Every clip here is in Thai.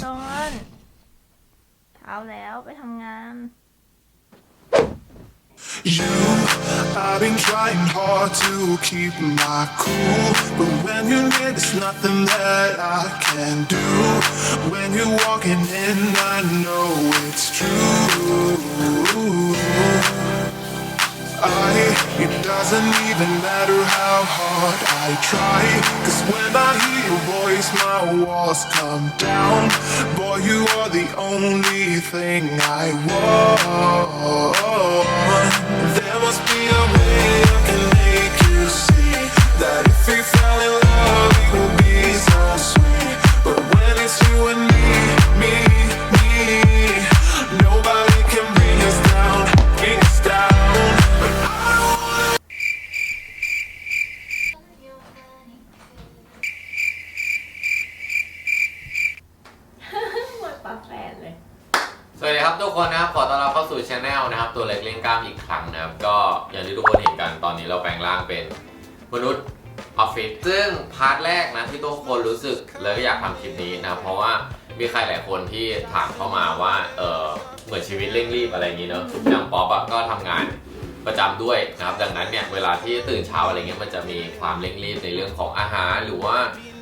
ต้นเช้าแล้วไปทำงาน You, I've been trying hard to keep my cool. But when you're near, there's nothing that I can do. When you're walking in, I know it's true. I, it doesn't even matter how hard I try. Cause when I hear your voice, my walls come down. Boy, you are the only thing I want. There must be a way I can make you see that if we าร์ทแรกนะที่ทุกคนรู้สึกเลยอยากทำคลิปนี้นะ เพราะว่ามีใครหลายคนที่ถามเข้ามาว่าเออเหมือนชีวิตเร่งรีบอะไรอย่างนี้เนอะอย่างป๊อปอะก็ทำงานประจำด้วยนะครับ ดังนั้นเนี่ยเวลาที่ตื่นเช้าอะไรเงี้ยมันจะมีความเร่งรีบในเรื่องของอาหารหรือว่า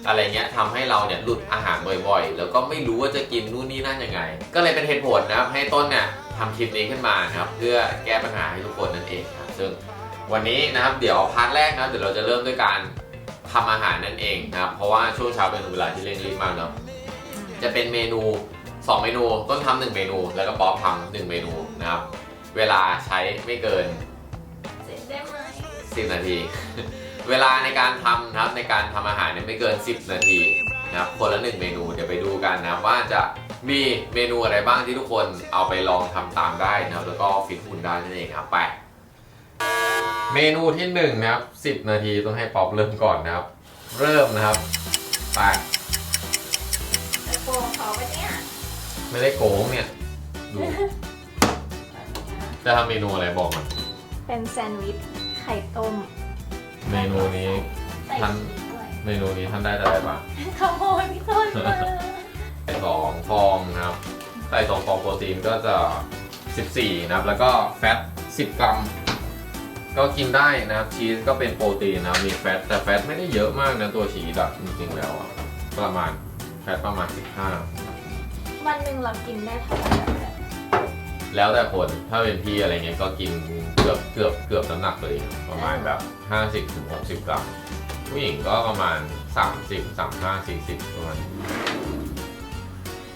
อะไรเงี้ยทำให้เราเนี่ยหลุดอาหารบ่อยๆ แล้วก็ไม่รู้ว่าจะกินนู่นนี่นั่นยังไง ก็เลยเป็นเหตุผลนะครับให้ต้นเนี่ยทำคลิปนี้ขึ้นมานะครับเพื่อแก้ปัญหาให้ทุกคนนั่นเองครับซึ่งวันนี้นะครับเดี๋ยวพาร์ทแรกนะเดี๋ยวเราจะเริ่มด้วยการ ทำอาหารนั่นเองนะครับเพราะว่าช่วงเช้าเป็นเวลาที่เร่งรีบมากเนาะจะเป็นเมนู 2 เมนูต้นทำหนึ่งเมนู แล้วก็ป๊อปทำหนึ่งเมนูนะครับ เวลาใช้ไม่เกินเสร็จได้ไหม10นาที เวลาในการทำนะครับในการทำอาหารเนี่ยไม่เกิน 10 นาทีนะครับคนละหนึ่งเมนูเดี๋ยวไปดูกันนะครับว่าจะมีเมนูอะไรบ้างที่ทุกคนเอาไปลองทำตามได้นะครับแล้วก็ฟิตหุ่นได้นั่นเองครับไป เมนูที่หนึ่งนะครับ10นาทีต้องให้ป๊อปเริ่มก่อนนะครับ เริ่มนะครับไปจะโกงเขาไปะเนี่ยไม่ได้โกงเนี่ยดูจะทำเมนูอะไรบอกมันเป็นแซนด์วิชไข่ต้มเมนูนี้ ใส่ท่านชีสด้วยเมนูนี้ท่านได้อะไรบ้างขโมยพี่ต้นมาใส่สองฟองนะครับใส่สองฟองโปรตีนก็จะ 14 นะครับ แล้วก็แฟต10 กรัม ก็กินได้นะครับชีสก็เป็นโปรตีนนะครับมีแฟตแต่แฟตไม่ได้เยอะมากนะตัวชีสอะจริงๆแล้วอะประมาณแฟตประมาณ15วันหนึ่งเรากินได้เท่าไหร่แบบแล้วแต่คนถ้าเป็นพี่อะไรเงี้ยก็กินเกือบเกือบเกือบน้ำหนักเลยประมาณแบบ 50ถึง60 กรัมผู้หญิงก็ประมาณ 30 35 40ประมาณนี้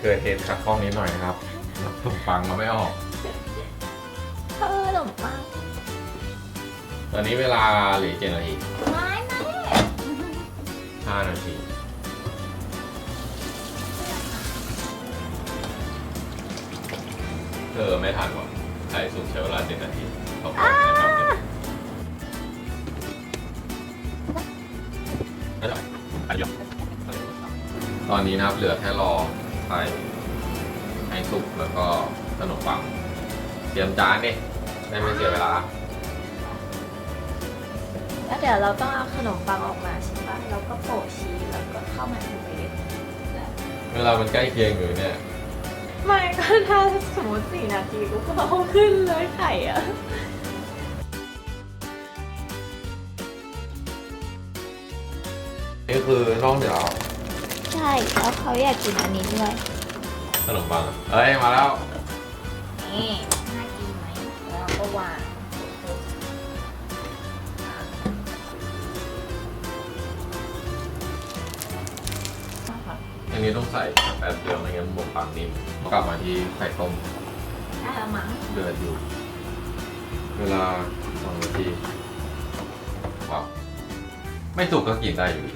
เกิดเหตุขัดข้องนิดหน่อยนะครับขนมปังมาไม่ออก เธอขนมปัง ตอนนี้เวลาเหลือเจ็ดนาทีไม่ไม่ห้านาทีเธอไม่ทันว่ะใส่สูตรใช้เวลาเจ็ดนาทีขาบอกให้ทำเจ็ดนาทีไม่ได้อันเดียตอนนี้นะครับเหลือแค่รอไข่ให้สุกแล้วก็ขนมปังเตรียมจานดิได้ไม่เสียเวลา แล้วเดี๋ยวเราต้องเอาขนมปังออกมาใช่ปะเราก็โปะชีสแล้วก็เข้ามาในเวฟเวลามันใกล้เคียงอยู่เนี่ย ไม่ก็ถ้าสมมติสี่นาทีกูก็เอาขึ้นเลยไข่อะนี่คือนอกเหนือใช่แล้วเขาอยากกินอันนี้ด้วยขนมปังอะเอ้ย มาแล้ว นี่น่ากิน นนี้ต้องใส่แป๊บเดียวไม่งั้นหมกปังนิ่มกลับมาที่ไข่ต้มได้แล้วมั้งเดือดอยู่ เวลาสองนาทีว้าวไม่สุกก็กินได้อยู่ดี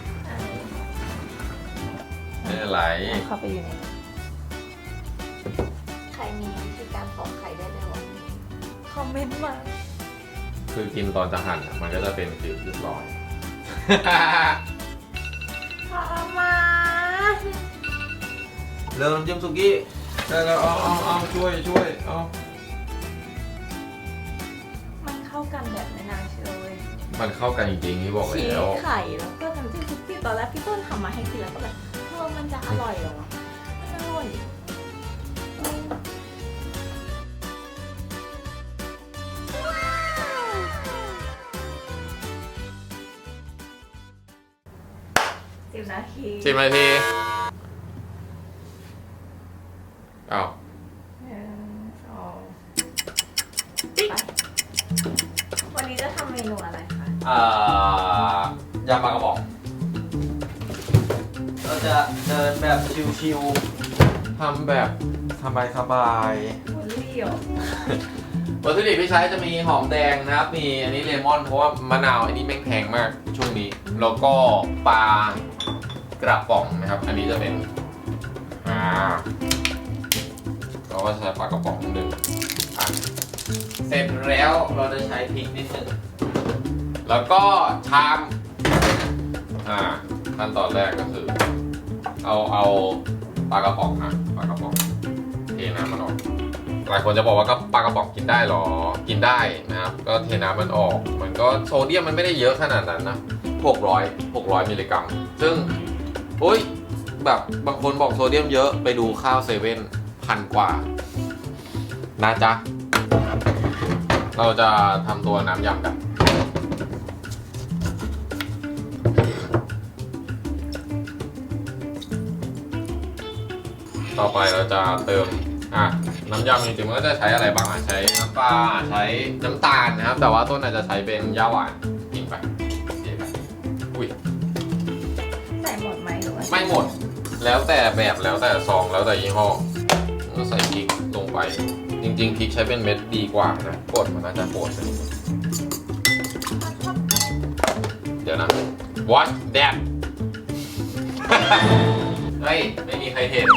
ไม่เป็นไรเอาเข้าไปอยู่ในใครมีวิธีการปอกไข่ได้ไหมวะคอมเมนต์มาคือกินตอนจะหั่นอะมันก็จะเป็นฟิวเรียบร้อย เริ่มจิ้มสุกี้ได้แล้วเอาเอาเอาช่วยช่วยเอามันเข้ากันแบบไม่น่าเชื่อเลยมันเข้ากันจริงๆที่บอกชีแล้วสไข่แล้วก็น้ำจิ้มซุกี้ตอนแรกพี่ต้นทำมาให้กินแล้วก็แบบเออมันจะอร่อยเหรอวะมันอร่อยสิบนาที สิบนาที บายสบายบุลี่เหรอวัตถุดิบที่ใช้จะมีหอมแดงนะครับ มีอันนี้เลมอนเพราะว่ามะนาวอันนี้แม่งแพงมากช่วงนี้ แล้วก็ปลากระป๋องนะครับ อันนี้จะเป็นอ่าเราก็ใช้ปลากระป๋องหนึ่งอันเสร็จแล้วเราจะใช้พริกนิดหนึ่งแล้วก็ชามอ่าขั้นตอนแรกก็คือ เอาเอาปลากระป๋องนะ หลายคนจะบอกว่าก็ปลากระป๋องกินได้หรอ กินได้นะครับ ก็เทน้ำมันออก มันก็โซเดียมมันไม่ได้เยอะขนาดนั้นนะ600 600มิลลิกรัม ซึ่งอุ้ยแบบบางคนบอกโซเดียมเยอะไปดูข้าวเซเว่นพันกว่า นะจ๊ะ เราจะทำตัวน้ำยำกัน ต่อไปเราจะเติม อะน้ำยำจริงๆมันก็จะใช้อะไรบ้างอะใช้น้ำปลาใช้น้ำตาลนะครับ แต่ว่าต้นอาจจะใช้เป็นย่าหวานกินไปเทไปอุ้ยใส่หมดไหมหรือว่าไม่หมด แล้วแต่แบบแล้วแต่ซองแล้วแต่ยี่ห้อก็ใส่พริกลงไป จริงๆพริกใช้เป็นเม็ดดีกว่านะกดมันน่าจะโปดเลยเดี๋ยวนะ what that เฮ้ย ไม่มีใครเห็น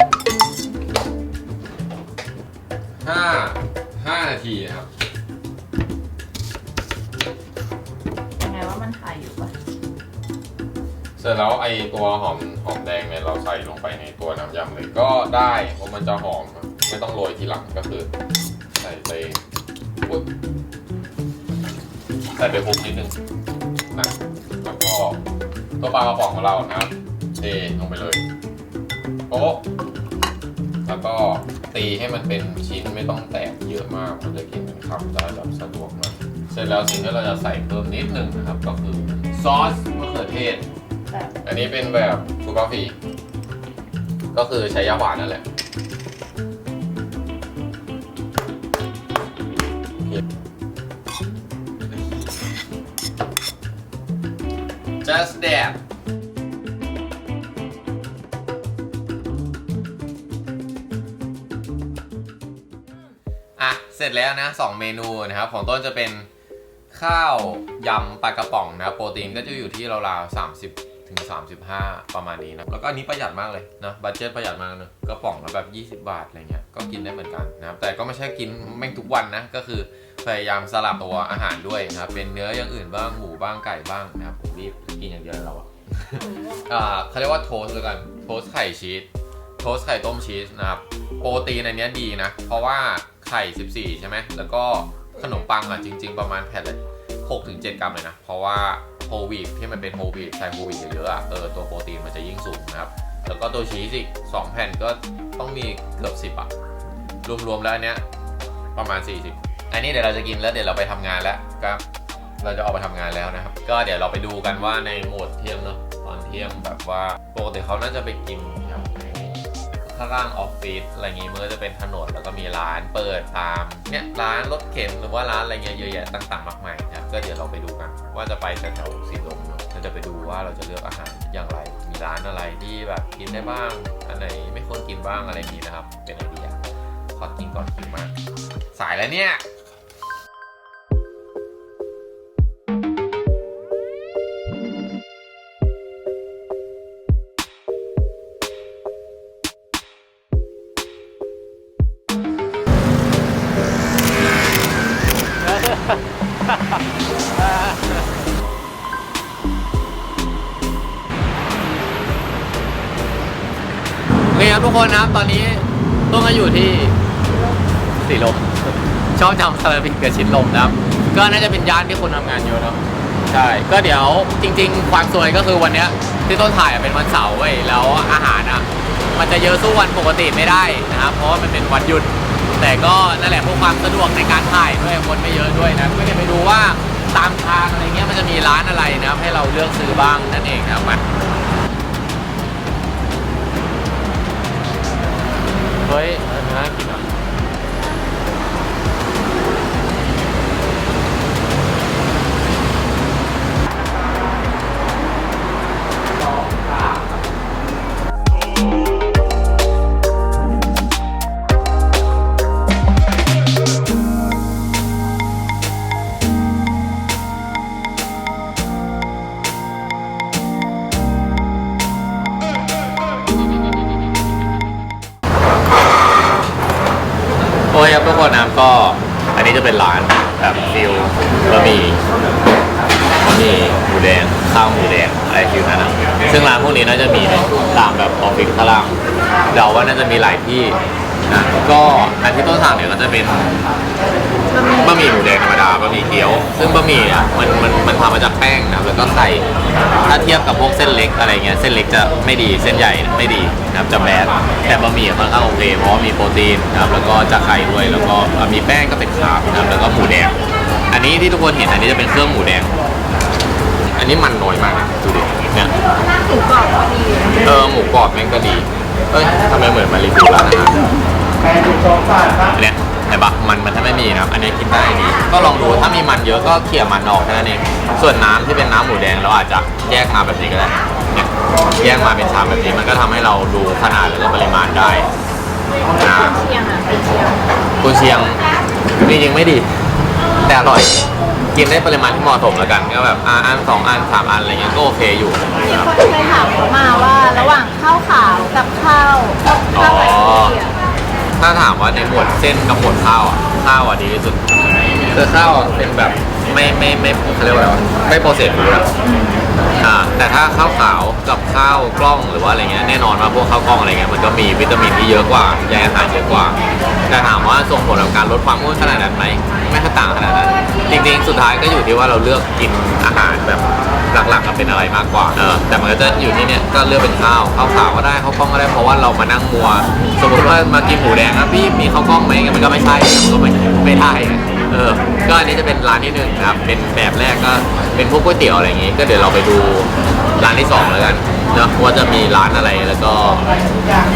ห้าห้านาทีนะครับ ยังไงว่ามันถ่ายอยู่ปะเสร็จแล้วไอตัวหอมหอมแดงเนี่ยเราใส่ลงไปในตัวน้ำยำเลยก็ได้เพราะมันจะหอมอะไม่ต้องโรยทีหลังก็คือ ใส่ไปปุ๊บใส่ไปคลุกนิดนึงนะแล้วก็ตัวปลากระป๋องของเรานะครับเทลงไปเลยโป๊ะ แล้วก็ตีให้มันเป็นชิ้นไม่ต้องแตกเยอะมากมันจะกินเป็นคำได้แบบสะดวกมากเสร็จแล้วสิ่งที่เราจะใส่เพิ่มนิดนึงนะครับ ก็คือซอสมะเขือเทศ แบบอันนี้เป็นแบบฟูกาฟีก็คือใช้ยาหวานนั่นแหละ just that อะเสร็จแล้วนะ2เมนูนะครับ ของต้นจะเป็นข้าวยำปลากระป๋องนะโปรตีนก็จะอยู่ที่ราวๆ30ถึง35ประมาณนี้นะแล้วก็อันนี้ประหยัดมากเลยนะบัตเจ็ตประหยัดมากเนะกระป๋องละแบบ20บาทอะไรเงี้ยก็กินได้เหมือนกันนะครับแต่ก็ไม่ใช่กินแม่งทุกวันนะก็คือพยายามสลับตัวอาหารด้วยนะครับเป็นเนื้ออย่างอื่นบ้างหมูบ้างไก่บ้างนะครับผมรีบกินอย่างเดียวเราอะอ่าเขาเรียกว่าโทสต์แล้วกันโทสต์ไข่ชีสโทสต์ไข่ต้มชีสนะครับโปรตีนอันนี้ดีนะ เพราะว่า ไข่ 14 ใช่ไหม แล้วก็ขนมปังอะจริง ๆ ประมาณแผ่นละ6ถึง7กรัมเลยนะ เพราะว่าโฮลวีตที่มันเป็นโฮลวีตใส่โฮลวีตเยอะๆอะเออตัวโปรตีนมันจะยิ่งสูงนะครับ แล้วก็ตัวชีสอีก2แผ่นก็ต้องมีเกือบ 10 อะ รวมๆแล้วอันเนี้ยประมาณ 40 อันนี้เดี๋ยวเราจะกินแล้วเดี๋ยวเราไปทำงานแล้วครับ เราจะออกไปทำงานแล้วนะครับ ก็เดี๋ยวเราไปดูกันว่าในโหมดเที่ยงเนาะตอนเที่ยงแบบว่าปกติเขาน่าจะไปกิน ข้างล่างออฟฟิศอะไรอย่างงี้มันก็จะเป็นถนนแล้วก็มีร้านเปิดตามเนี่ยร้านรถเข็นหรือว่าร้านอะไรเงี้ยเยอะแยะต่างๆมากมายนะครับก็เดี๋ยวเราไปดูกันว่าจะไปแถวๆสีลมเนาะเราจะไปดูว่าเราจะเลือกอาหารอย่างไร มีร้านอะไรที่แบบกินได้บ้าง อันไหนไม่ควรกินบ้างอะไรนี้นะครับ เป็นไอเดียขอกินก่อนกินมากสายแล้วเนี่ย ชอบจำคาราบิกกับชิดลมนะครับ ก็น่าจะเป็นย่านที่คนทำงานเยอะเนาะใช่ ก็เดี๋ยวจริง ๆ ความสวยก็คือวันเนี้ยที่ต้นถ่ายเป็นวันเสาร์เว้ยแล้วอาหารอะมันจะเยอะสู้วันปกติไม่ได้นะครับเพราะว่ามันเป็นวันหยุด แต่ก็นั่นแหละพื่อความสะดวกในการถ่ายด้วยคนไม่เยอะด้วยนะก็จะไปดูว่าตามทางอะไรเงี้ยมันจะมีร้านอะไรนะครับให้เราเลือกซื้อบ้างนั่นเองนะครับมาเฮ้ยน่ากินอะ เป็นร้านแบบฟิลบะหมี่บะหมี่หมูแดงข้าวหมูแดงอะไรฟิลนั้นนะซึ่งร้านพวกนี้น่าจะมีในตามแบบออฟฟิศข้างล่างเดาว่าน่าจะมีหลายที่ นะก็อันที่ต้นสั่งเนี่ยก็จะเป็นบะหมี่หมูแดงธรรมดาบะหมี่เกี๊ยว ซึ่งบะหมี่อะมันมันมันทำมาจากแป้งนะครับแล้วก็ใส่ถ้าเทียบกับพวกเส้นเล็กอะไรเงี้ยเส้นเล็กจะไม่ดีเส้นใหญ่ไม่ดีนะครับจะแบดแต่บะหมี่ค่อนข้างโอเคเพราะว่ามีโปรตีนนะครับแล้วก็จะไข่ด้วยแล้วก็มีแป้งก็เป็นคาร์บนะครับแล้วก็หมูแดง อันนี้ที่ทุกคนเห็นอันนี้จะเป็นเครื่องหมูแดง อันนี้มันน้อยมากนะดูดิเนี่ยหมูกรอบพอดีเออหมูกรอบแม่งก็ดีเอ้ยทำไมเหมือนมารีวิวร้านอาหาร อันเนี้ยเห็นปะมันมันถ้าไม่มีนะครับ อันนี้กินได้ดี ก็ลองดูถ้ามีมันเยอะก็เขี่ยมันออกแค่นั้นเอง ส่วนน้ำที่เป็นน้ำหมูแดงเราอาจจะแยกมาแบบนี้ก็ได้เนี่ยแยกมาเป็นชามแบบนี้มันก็ทำให้เราดูขนาดแล้วก็ปริมาณได้นะเชียงอะเป็นเชียงกุนเชียงจริงๆไม่ดี แต่อร่อย กินได้ปริมาณที่เหมาะสมแล้วกันก็แบบอะอันสองอันสามอันอะไรเงี้ยก็โอเคอยู่มีนะครับคนเคยถามเขามาว่าระหว่างข้าวขาวกับข้าวข้าวไรซ์อะ ถ้าถามว่าในหมวดเส้นกับหมวดข้าวอะข้าวอะดีที่สุดคือข้าวอะเป็นแบบไม่ไม่ไม่เขาเรียกว่าอะไรวะไม่โปรเซสฟู้ดอะอ่าแต่ถ้าข้าวขาวกับข้าวกล้องหรือว่าอะไรเงี้ยแน่นอนว่าพวกข้าวกล้องอะไรเงี้ยมันก็มีวิตามินที่เยอะกว่าใยอาหารเยอะกว่า แต่ถามว่าส่งผลกับการลดความอ้วนขนาดนั้นไหมไม่ค่อยต่างขนาดนั้นจริงๆ สุดท้ายก็อยู่ที่ว่าเราเลือกกินอาหารแบบ หลักๆกับเป็นอะไรมากกว่าเออแต่มันก็จะอยู่ที่เนี้ยก็เลือกเป็นข้าวข้าวขาวก็ได้ข้าวกล้องก็ได้เพราะว่าเรามานั่งมัว สมมติว่ามากินหมูแดงนะพี่มีข้าวกล้องไหมมันก็ไม่ใช่มันก็ไม่ไม่ได้เออก็อันนี้จะเป็นร้านที่หนึ่งนะครับเป็นแบบแรกก็เป็นพวกก๋วยเตี๋ยวอะไรอย่างงี้ ก็เดี๋ยวเราไปดูร้านที่สองแล้วกันเนาะว่าจะมีร้านอะไรแล้วก็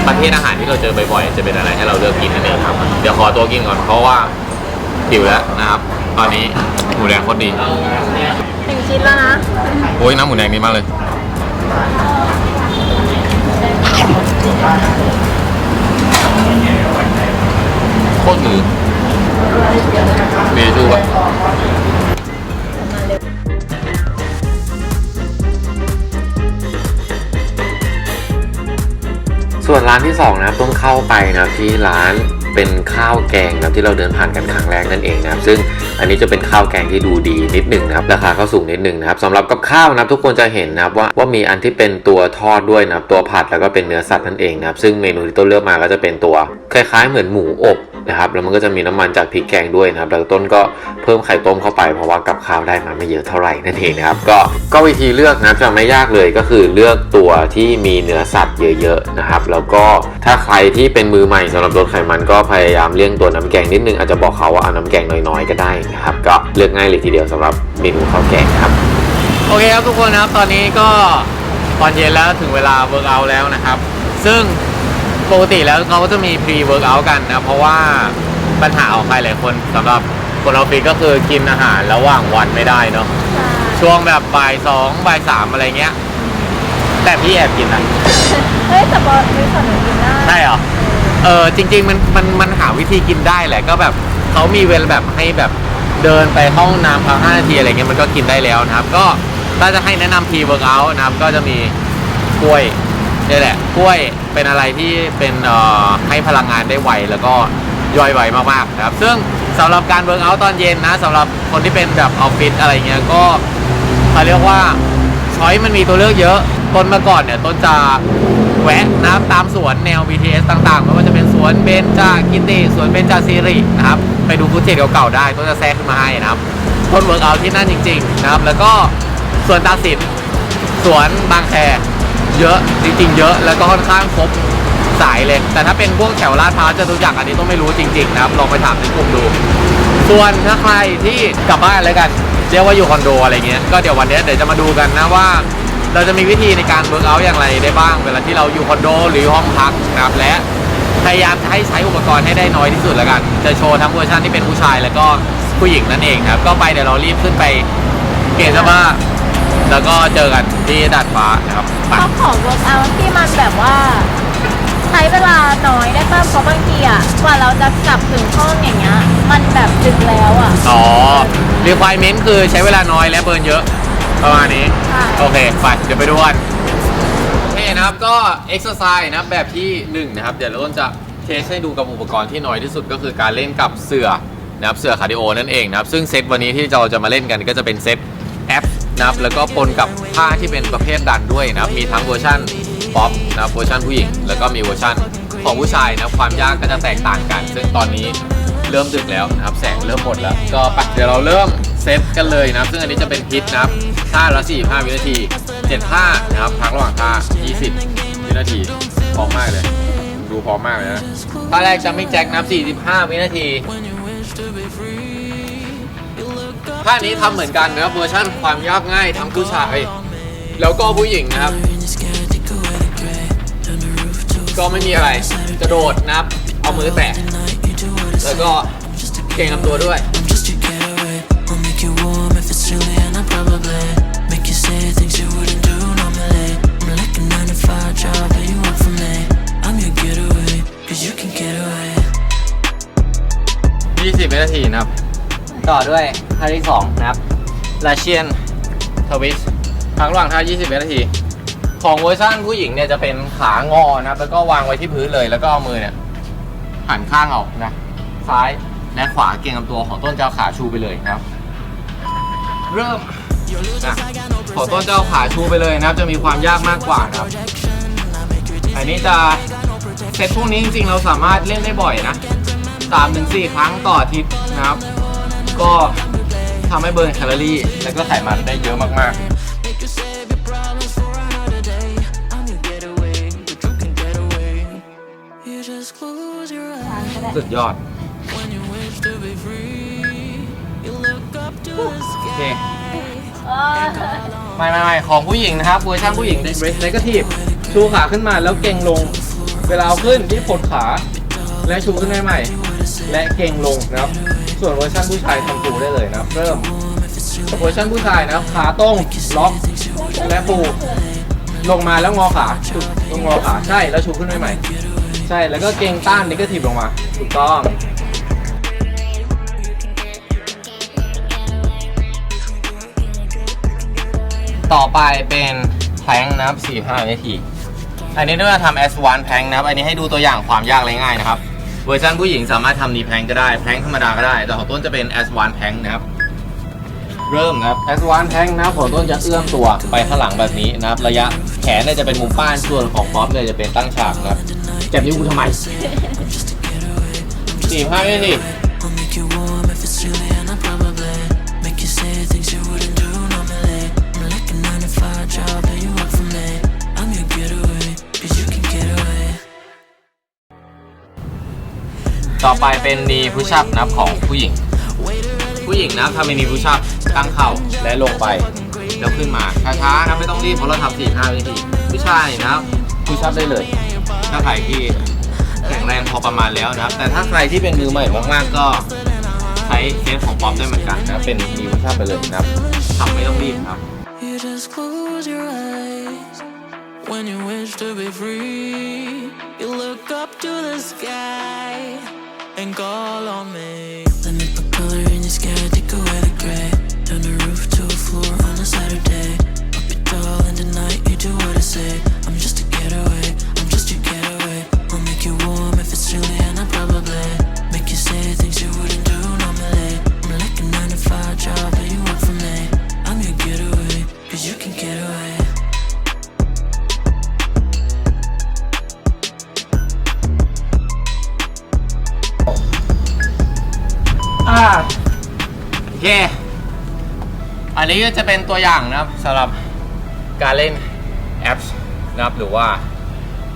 ประเภทอาหารที่เราเจอบ่อยๆจะเป็นอะไรให้เราเลือกกินนั่นเองครับเดี๋ยวขอตัวกินก่อนเพราะว่า หิวแล้วนะครับ ตอนนี้หมูแดงโคตรดีหนึ่งชิ้นแล้วนะโอ้ยน้ำหมูแดงดีมากเลย โคตรหมูมีชูป่ะส่วนร้านที่2นะครับต้องเข้าไปนะครับที่ร้าน เป็นข้าวแกงนะครับที่เราเดินผ่านกันครั้งแรกนั่นเองนะครับ ซึ่งอันนี้จะเป็นข้าวแกงที่ดูดีนิดหนึ่งนะครับราคาก็สูงนิดหนึ่งนะครับสำหรับกับข้าวนะครับทุกคนจะเห็นนะครับว่าว่ามีอันที่เป็นตัวทอดด้วยนะครับตัวผัดแล้วก็เป็นเนื้อสัตว์นั่นเองนะครับซึ่งเมนูที่ต้นเลือกมาก็จะเป็นตัวคล้ายๆเหมือนหมูอบ นะครับ แล้วมันก็จะมีน้ำมันจากพริกแกงด้วยนะครับ แล้วต้นก็เพิ่มไข่ต้มเข้าไปเพราะว่ากับข้าวได้มาไม่เยอะเท่าไหร่นั่นเองนะครับ ก็ก็วิธีเลือกนะจะไม่ยากเลยก็คือเลือกตัวที่มีเนื้อสัตว์เยอะๆนะครับ แล้วก็ถ้าใครที่เป็นมือใหม่สำหรับลดไขมันก็พยายามเลี่ยงตัวน้ำแกงนิดนึงอาจจะบอกเขาว่าเอาน้ำแกงน้อยๆก็ได้นะครับ ก็เลือกง่ายเลยทีเดียวสำหรับเมนูข้าวแกงครับโอเคครับทุกคนนะครับตอนนี้ก็ตอนเย็นแล้วถึงเวลาเวิร์กอัแล้วนะครับ ซึ่ง ปกติแล้วเขาก็จะมีพรีเวิร์กอักันนะ เพราะว่าปัญหาของใครหลายคนสำหรับคนออฟฟิศก็คือกินอาหารระหว่างวันไม่ได้เนาะช่วงแบบบ่ายสองบ่ายสามอะไรเงี้ย แต่พี่แอบกินอะ เฮ้ยแต่บอลมีส่วนหนึ่งกินได้ใช่เหรอ เออจริง ๆ มันมันมันหาวิธีกินได้แหละก็แบบเขามีเวลาแบบให้แบบเดินไปห้องน้ำพักห้านาทีอะไรเงี้ยมันก็กินได้แล้วนะครับ ก็ถ้าจะให้แนะนำทีเวิร์กอันะครับก็จะมีกล้วย นี่แหละกล้วยเป็นอะไรที่เป็นให้พลังงานได้ไวแล้วก็ย่อยไวมากๆนะครับ ซึ่งสำหรับการเวิร์กอัตอนเย็นนะสำหรับคนที่เป็นแบบออฟฟิศอะไรเงี้ยก็เขาเรียกว่าช้อยมันมีตัวเลือกเยอะต้นเมื่อก่อนเนี่ยต้นจะแวะนะครับตามสวนแนว BTS ต่างๆไม่ว่าจะเป็นสวนเบนจากิติสวนเบนจาซีรีนะครับไปดูฟุตเทจเก่าๆได้ต้นจะแทรกขึ้นมาให้นะครับต้นเวิร์กเอาที่นั่นจริงๆนะครับแล้วก็สวนตาสินสวนบางแค เยอะจริงๆ เยอะแล้วก็ค่อนข้างครบสายเลย แต่ถ้าเป็นพวกแถวลาดพร้าวจะรู้จักอันนี้ต้องไม่รู้จริง ๆ นะครับ ลองไปถามในกลุ่มดู ส่วนถ้าใครที่กลับบ้านแล้วกันเรียกว่าอยู่คอนโดอะไรเงี้ยก็เดี๋ยววันนี้เดี๋ยวจะมาดูกันนะว่า เราจะมีวิธีในการเวิร์กเอาอย่างไรได้บ้าง เวลาที่เราอยู่คอนโดหรือห้องพักนะครับและพยายามจะให้ใช้อุปกรณ์ให้ได้น้อยที่สุดแล้วกัน จะโชว์ทั้งเวอร์ชันที่เป็นผู้ชายแล้วก็ผู้หญิงนั่นเองครับ ก็ไปเดี๋ยวเรารีบขึ้นไปเปลี่ยนเสื้อผ้า แล้วก็เจอกันที่ดาดฟ้านะครับไป เขาขอ work out ที่มันแบบว่า ใช้เวลาน้อยได้ป่ะเพราะบางทีอะกว่าเราจะกลับถึงห้องอย่างเงี้ยมันแบบดึกแล้วอะ อ๋อ requirement คือใช้เวลาน้อยและเบิร์นเยอะ ประมาณนี้ ใช่ โอเค ไป เดี๋ยวไปดูกันโอเคนะครับ ก็ exercise นะครับแบบที่ 1 นะครับ เดี๋ยวเราต้นจะเทสให้ดูกับอุปกรณ์ที่น้อยที่สุดก็คือการเล่นกับเสือนะครับ เสือคาร์ดิโอนั่นเองนะครับ ซึ่งเซตวันนี้ที่เราจะมาเล่นกันก็จะเป็นเซตแอป นะครับแล้วก็ปนกับท่าที่เป็นประเภทดันด้วยนะครับมีทั้งเวอร์ชันป๊อปนะครับเวอร์ชันผู้หญิง แล้วก็มีเวอร์ชันของผู้ชายนะความยากก็จะแตกต่างกัน ซึ่งตอนนี้เริ่มดึกแล้วนะครับแสงเริ่มหมดแล้ว ก็ปเดี๋ยวเราเริ่มเซตกันเลยนะครับ ซึ่งอันนี้จะเป็นพิษนะครับท่าละ45วินาที7ท่านะครับพักระหว่างท่า 20 วินาทีพร้อมมากเลย ดูพร้อมมากเลยนะท่าแรกจัมมิ่งแจ็คนับ45 วินาที ภาคนี้ทำเหมือนกันนะครับเวอร์ชั่นความยากง่ายทั้งผู้ชาย แล้วก็ผู้หญิงนะครับ ก็ไม่มีอะไรกระโดดนับ เอามือแตะแล้วก็เก่งลำตัวด้วย 20วินาทีนะครับ ต่อด้วย ท่าที่ 2 นะครับลาเชียนทวิสพักระหว่างท่า 20 วินาที ของเวอร์ชันผู้หญิงเนี่ยจะเป็นขางอนะครับ แล้วก็วางไว้ที่พื้นเลยแล้วก็เอามือเนี่ยหันข้างออกนะ ซ้ายและขวาเก่งลำตัวของต้นเจ้าขาชูไปเลยนะครับ เริ่มนะของต้นเจ้าขาชูไปเลยนะครับ จะมีความยากมากกว่านะครับ อันนี้จะเซตพวกนี้จริงๆเราสามารถเล่นได้บ่อยนะ3-4ถึง4ครั้งต่ออาทิตย์นะครับ ก็ ทำให้เบิร์นแคลอรี่ และก็ไขมันได้เยอะมากๆสุดยอด โอเค ไม่ไม่ไม่ของผู้หญิงนะครับเวอร์ชันผู้หญิงเบรสเนกาทีฟชูขาขึ้นมาแล้วเก่งลง เวลาเอาขึ้นที่ปลดขา และชูขึ้นได้ใหม่ และเก่งลงนะครับ ส่วนเวอร์ชันผู้ชายทำปูได้เลยนะเริ่มเวอร์ชันผู้ชายนะขาตรงล็อกและปูลงมาแล้วงอขาชูลงงอขาใช่แล้วชูขึ้นใหม่ใช่แล้วก็เกงต้านนิเกทีฟลงมาถูกต้องต่อไปเป็นแพลงนะครับ45นาที อันนี้ด้วยทำ S1 แพลงนะครับ อันนี้ให้ดูตัวอย่างความยากและง่ายนะครับ เวอร์ชันผู้หญิงสามารถทำนีแพงก็ได้ แพงธรรมดาก็ได้ แต่ของต้นจะเป็น S1 แพงนะครับ เริ่มนะครับ S1 แพงนะครับของต้นจะเอื้อมตัวไปข้างหลังแบบนี้นะครับ ระยะแขนเนี่ยจะเป็นมุมป้านส่วนของป๊อปเนี่ยจะเป็นตั้งฉากนะครับเจ็บนิ้วกูทำไม45นาที I'll make you ต่อไปเป็นนีพุชับนับของผู้หญิง ผู้หญิงนะทำเป็นนีพุชับตั้งเข่าและลงไป แล้วขึ้นมาช้าๆนะไม่ต้องรีบเพราะเราทำสี่ห้าวินาทีผู้ชายนะครับพุชับได้เลย ถ้าใครที่แข็งแรงพอประมาณแล้วนะครับ แต่ถ้าใครที่เป็นมือใหม่มากๆก็ใช้เคสของป๊อปได้เหมือนกันนะเป็นนีพุชับไปเลยนะครับทำไม่ต้องรีบครับ You just close your eyes when you wish to be free. You look up to the sky and call on me. Let me put color in your sky, take away the gray. Turn the roof to a floor on a Saturday. Up your doll and tonight you do what I say. จะเป็นตัวอย่างนะครับสำหรับการเล่นแอปนะครับหรือว่า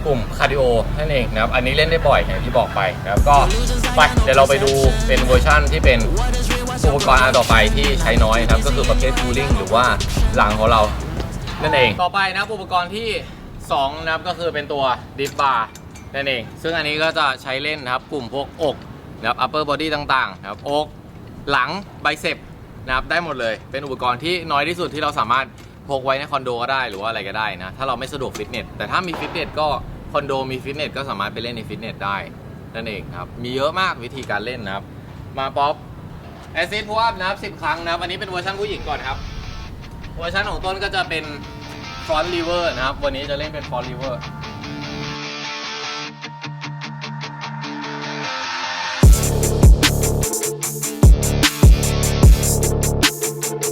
กลุ่มคาร์ดิโอนั่นเองนะครับอันนี้เล่นได้บ่อยอย่างที่บอกไปนะครับก็ไปเดี๋ยวเราไปดูเป็นเวอร์ชั่นที่เป็นอุปกรณ์อันต่อไปที่ใช้น้อยนะครับก็คือประเภทคูลิ่งหรือว่าหลังของเรานั่นเองต่อไปนะอุปกรณ์ที่ 2 นะครับก็คือเป็นตัวดิฟบาร์นั่นเอง ซึ่งอันนี้ก็จะใช้เล่นนะครับกลุ่มพวกอกนะครับ upper body ต่างๆนะครับอกหลังไบเซป นะครับได้หมดเลยเป็นอุปกรณ์ที่น้อยที่สุดที่เราสามารถพกไว้ในคอนโดก็ได้หรือว่าอะไรก็ได้นะถ้าเราไม่สะดวกฟิตเนสแต่ถ้ามีฟิตเนสก็คอนโดมีฟิตเนสก็สามารถไปเล่นในฟิตเนสได้นั่นเองครับมีเยอะมากวิธีการเล่นนะครับ มาป๊อปแอซิดพูอัพนะครับ10ครั้งนะครับอันนี้เป็นเวอร์ชันผู้หญิงก่อนครับเวอร์ชันของต้นก็จะเป็นฟอนต์ลีเวอร์นะครับวันนี้จะเล่นเป็นฟอนต์ลีเวอร์ ยั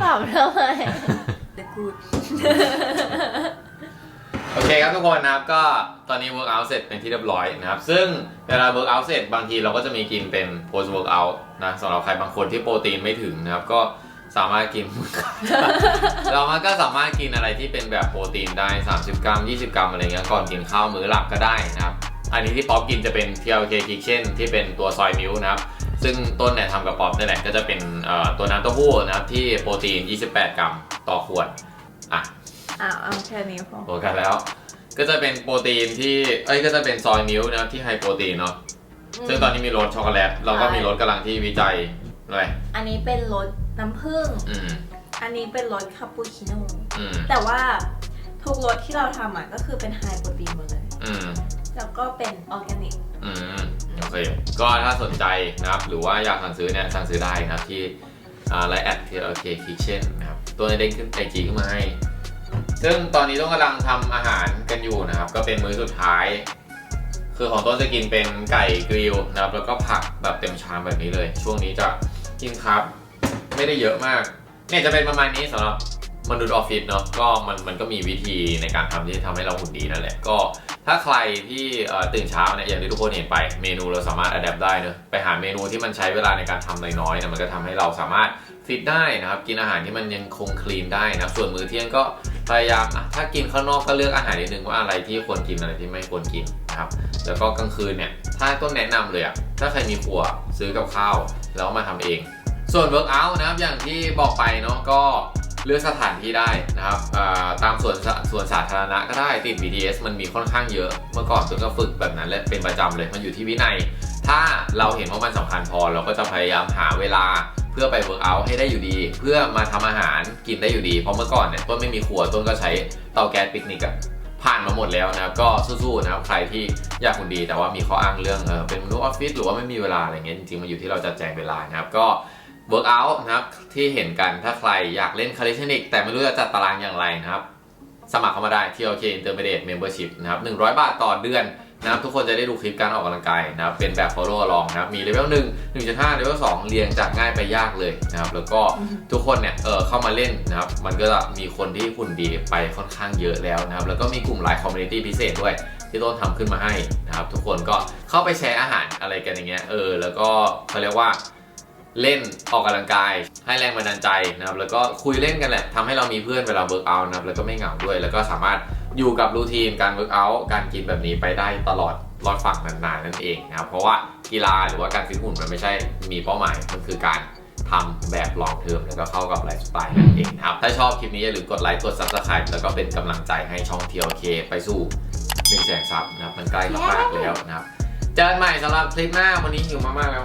ตอบทำไมโอเคครับทุกคนนะครับก็ตอนนี้ work out เสร็จเป็นที่เรียบร้อยนะครับ ซึ่งเวลา work out เสร็จบางทีเราก็จะมีกินเป็น post work out นะสำหรับใครบางคนที่โปรตีนไม่ถึงนะครับก็สามารถกิน เรามันก็สามารถกินอะไรที่เป็นแบบโปรตีนได้ 30 กรัม 20 กรัมอะไรเงี้ยก่อนกินข้าวมื้อหลักก็ได้นะครับ อันนี้ที่ป๊อปกินจะเป็น TLK Kitchen ที่เป็นตัวซอยมิลนะครับ ซึ่งต้นเนี่ยทำกับป๊อปนี่แหละก็จะเป็นเอ่อตัวน้ำเต้าหู้นะครับที่โปรตีน 28 กรัมต่อขวด อะอ้าวเอาแค่นี้พอโอเคแล้ว ก็จะเป็นโปรตีนที่ เอ้ย ก็จะเป็นซอยมิลค์นะครับที่ไฮโปรตีนเนาะ ซึ่งตอนนี้มีรสช็อกโกแลต เราก็มีรสกำลังที่วิจัยอะไรอันนี้เป็นรสน้ำผึ้งอืมอันนี้เป็นรสคาปูชิโน่อืมแต่ว่าทุกรสที่เราทำอะก็คือเป็นไฮโปรตีนหมดเลยอืม แล้วก็เป็นออร์แกนิก อืมโอเค ก็ถ้าสนใจนะครับ หรือว่าอยากสั่งซื้อเนี่ยสั่งซื้อได้นะครับที่ไลน์แอดที่โอเคคิเช่นนะครับ ตัวในเด้งขึ้นไอจีขึ้นมาให้ ซึ่งตอนนี้ต้องกำลังทำอาหารกันอยู่นะครับ ก็เป็นมื้อสุดท้าย คือของต้นจะกินเป็นไก่กริลนะครับ แล้วก็ผักแบบเต็มชามแบบนี้เลย ช่วงนี้จะกินครับ ไม่ได้เยอะมาก เนี่ยจะเป็นประมาณนี้สำหรับ มนุษย์ออฟฟิศเนาะก็มันมันก็มีวิธีในการทำที่ทำให้เราหุ่นดีนั่นแหละก็ถ้าใครที่ตื่นเช้าเนี่ยอย่างที่ทุกคนเห็นไปเมนูเราสามารถอัดแอปได้เนอะไปหาเมนูที่มันใช้เวลาในการทำน้อยๆเนี่ยมันก็ทำให้เราสามารถฟิตได้นะครับกินอาหารที่มันยังคงคลีนได้นะส่วนมื้อเที่ยงก็พยายามอะถ้ากินข้างนอกก็เลือกอาหารนิดนึงว่าอะไรที่ควรกินอะไรที่ไม่ควรกินนะครับแล้วก็กลางคืนเนี่ยถ้าต้นแนะนำเลยอะถ้าใครมีครัวซื้อกับข้าวแล้วมาทำเอง ส่วน work out นะครับอย่างที่บอกไปเนาะก็ เลือกสถานที่ได้นะครับตามส่วนส่วนสาธารณะก็ได้ติด BTS มันมีค่อนข้างเยอะ เมื่อก่อนตัวก็ฝึกแบบนั้นเลยเป็นประจำเลยมันอยู่ที่วินัย ถ้าเราเห็นว่ามันสำคัญพอเราก็จะพยายามหาเวลาเพื่อไป work out ให้ได้อยู่ดี เพื่อมาทำอาหารกินได้อยู่ดี เพราะเมื่อก่อนเนี่ยต้นไม่มีครัวต้นก็ใช้เตาแก๊สปิกนิกอะผ่านมาหมดแล้วนะครับก็สู้ๆนะครับใครที่อยากคุณดีแต่ว่ามีข้ออ้างเรื่องเออเป็นมนุษย์ออฟฟิศหรือว่าไม่มีเวลาอะไรเงี้ยจริงๆมันอยู่ที่เราจัดแจงเวลานะครับก็ work out นะครับที่เห็นกันถ้าใครอยากเล่นคาลิสเทนิกแต่ไม่รู้จะจัดตารางอย่างไรนะครับ สมัครเข้ามาได้ TLK Intermediate Membership นะครับ100 บาทต่อเดือนนะครับทุกคนจะได้ดูคลิปการออกกำลังกายนะครับเป็นแบบ follow along นะครับมีเลเวล1 1.5เลเวล2เรียงจากง่ายไปยากเลยนะครับแล้วก็ทุกคนเนี่ยเออเข้ามาเล่นนะครับมันก็จะมีคนที่หุ่นดีไปค่อนข้างเยอะแล้วนะครับแล้วก็มีกลุ่มไลน์คอมมูนิตี้พิเศษด้วยที่ต้นทำขึ้นมาให้นะครับทุกคนก็เข้าไปแชร์อาหารอะไรกันอย่างเงี้ยเออแล้วก็เขาเรียกว่า เล่นออกกำลังกาย ให้แรงบันดาลใจนะครับแล้วก็คุยเล่นกันแหละทำให้เรามีเพื่อนเวลาเวิร์กอันะครับแล้วก็ไม่เหงาด้วย แล้วก็สามารถอยู่กับรูทีนการเวิร์กอัการกินแบบนี้ไปได้ตลอดรอดฝั่งนานๆนั่นเองนะครับเพราะว่ากีฬาหรือว่าการฟิตหุ่นมันไม่ใช่มีเป้าหมายมันคือการทำแบบลองเทอมแล้วก็เข้ากับไลฟ์สไตล์นั่นเองนะครับ ถ้าชอบคลิปนี้อย่าลืมกดไลค์กด subscribe แล้วก็เป็นกำลังใจให้ช่อง TLK ไปสู่1แสนซับนะครับ มันใกล้มากๆแล้วนะครับ เจอกันใหม่สำหรับคลิปหน้าวันนี้หิวมากๆแล้ว